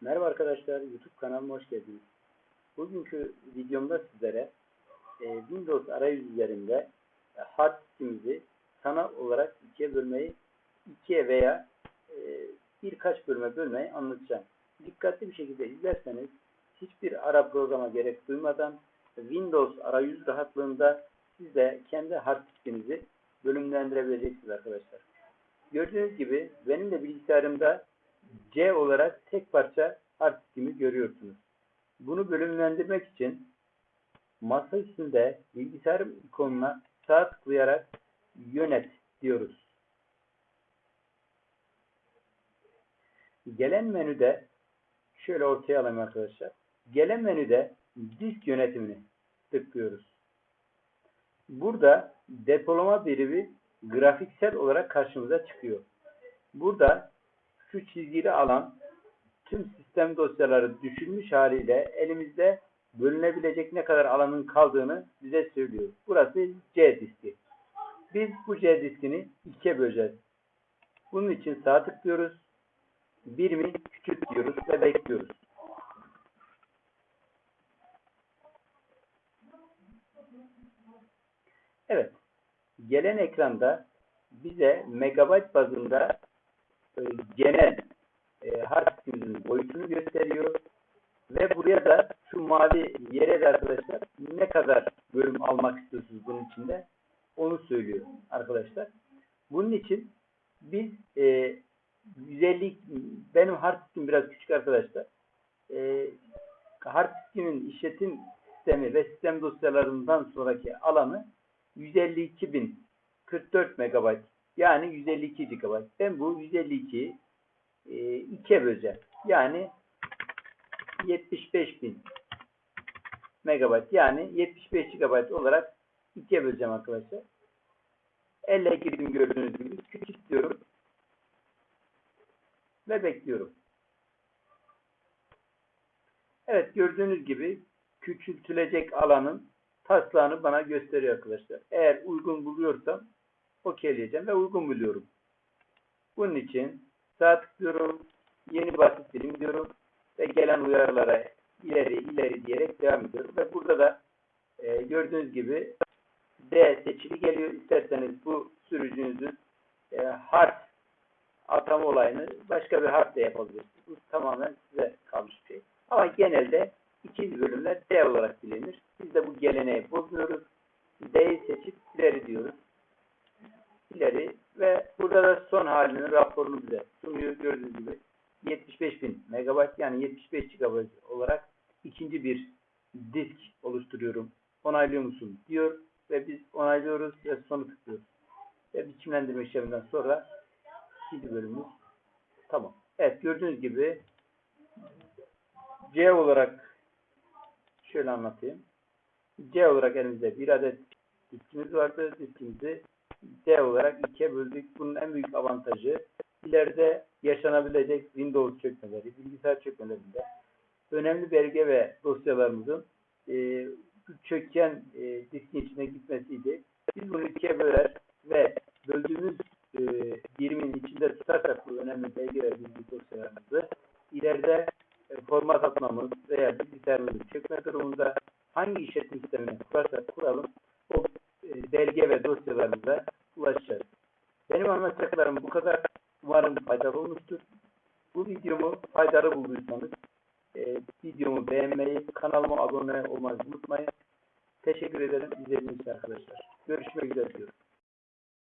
Merhaba arkadaşlar, YouTube kanalıma hoş geldiniz. Bugünkü videomda sizlere e, Windows arayüzü üzerinde e, hard diskimizi sanal olarak ikiye bölmeyi, ikiye veya e, birkaç bölüme bölmeyi anlatacağım. Dikkatli bir şekilde izlerseniz hiçbir ara programa gerek duymadan Windows arayüz rahatlığında siz de kendi hard diskinizi bölümlendirebileceksiniz arkadaşlar. Gördüğünüz gibi benim de bilgisayarımda C olarak tek parça hard diskimi görüyorsunuz. Bunu bölümlendirmek için masa üstünde bilgisayarım ikonuna sağ tıklayarak yönet diyoruz. Gelen menüde şöyle ortaya alayım arkadaşlar. Gelen menüde disk yönetimini tıklıyoruz. Burada depolama birimi grafiksel olarak karşımıza çıkıyor. Burada şu çizgili alan tüm sistem dosyaları düşülmüş haliyle elimizde bölünebilecek ne kadar alanın kaldığını bize söylüyor. Burası C diski. Biz bu C diskini ikiye böleceğiz. Bunun için sağ tıklıyoruz. Birimi küçült diyoruz ve bekliyoruz. Evet. Gelen ekranda bize megabayt bazında e, genel e, hard diskimizin boyutunu gösteriyor. Ve buraya da şu mavi yere de arkadaşlar ne kadar bölüm almak istiyorsunuz bunun içinde onu söylüyor arkadaşlar. Bunun için biz e, 150 benim hard diskim biraz küçük arkadaşlar. E, hard diskimin işletim sistemi ve sistem dosyalarından sonraki alanı 152.044 MB yani 152 GB. Ben bu 152'yi e, ikiye böleceğim. Yani 75.000 MB yani 75 GB olarak ikiye böleceğim arkadaşlar. Elle girdim gördüğünüz gibi. Küçük diyorum. Ve bekliyorum. Evet gördüğünüz gibi küçültülecek alanın taslağını bana gösteriyor arkadaşlar. Eğer uygun buluyorsam okeyleyeceğim ve uygun buluyorum. Bunun için sağ tıklıyorum. Yeni basit dilim diyorum. Ve gelen uyarılara ileri ileri diyerek devam ediyorum. Ve burada da e, gördüğünüz gibi D seçili geliyor. İsterseniz bu sürücünüzün e, harf atama olayını başka bir harfle yapabilirsiniz. Bu tamamen size kalmış bir şey. Ama genelde ikinci bölümler D olarak bilinir. Biz de bu geleneği bozuyoruz. D'yi seçip ileri diyoruz. İleri ve burada da son halinin raporunu bize sunuyor. Gördüğünüz gibi 75.000 MB yani 75 GB olarak ikinci bir disk oluşturuyorum. Onaylıyor musun diyor ve biz onaylıyoruz ve sonu tıklıyoruz. Ve biçimlendirme işleminden sonra ikinci bölümümüz tamam. Evet gördüğünüz gibi C olarak şöyle anlatayım. C olarak elimizde bir adet diskimiz vardı. Diskimizi D olarak ikiye böldük. Bunun en büyük avantajı ileride yaşanabilecek Windows çökmeleri, bilgisayar çökmelerinde önemli belge ve dosyalarımızın e, çöken e, diskin içine gitmesiydi. Biz bunu ikiye böler ve böldüğümüz e, birimin içinde tutarsak bu önemli belge ve bilgi dosyalarımızı ileride e, format atmamız veya bilgisayarımızın çökme durumunda hangi işletim sistemine kurarsak kuralım belge ve dosyalarımıza ulaşacağız. Benim anlatacaklarım bu kadar. Umarım faydalı olmuştur. Bu videomu faydalı bulduysanız e, videomu beğenmeyi, kanalıma abone olmayı unutmayın. Teşekkür ederim izlediğiniz için arkadaşlar. Görüşmek üzere.